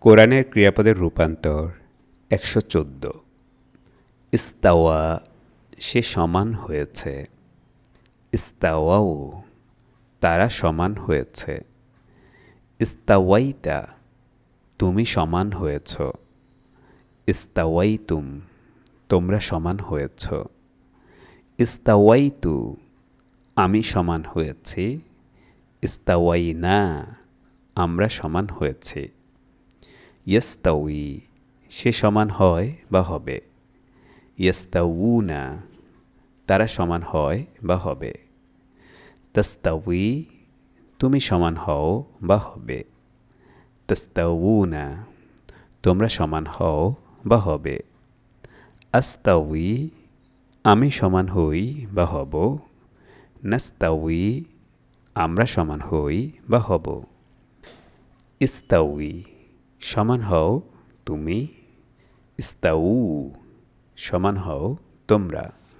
কোরআনের ক্রিয়াপদের রূপান্তর একশো চোদ্দ। ইস্তাওয়া, সে সমান হয়েছে। ইস্তাওয়াও, তারা সমান হয়েছে। ইস্তাওয়াইতা, তুমি সমান হয়েছ। ইস্তাওয়াইতুম, তোমরা সমান হয়েছ। ইস্তাওয়াইতু, আমি সমান হয়েছি। ইস্তাওয়াইনা, আমরা সমান হয়েছি। ইয়স্তাউই সে সমান হয় বা হবে। ইয়স্তাউনা তারা সমান হয় বা হবে। তস্তাউই, তুমি সমান হও বা হবে। তস্তাউনা, তোমরা সমান হও বা হবে। আস্তাউই, আমি সমান হই বা হব। নাস্তাউই, আমরা সমান হই বা হব। ইস্তাউই সমান হও তুমি ইস্তাউ সমান হও তোমরা।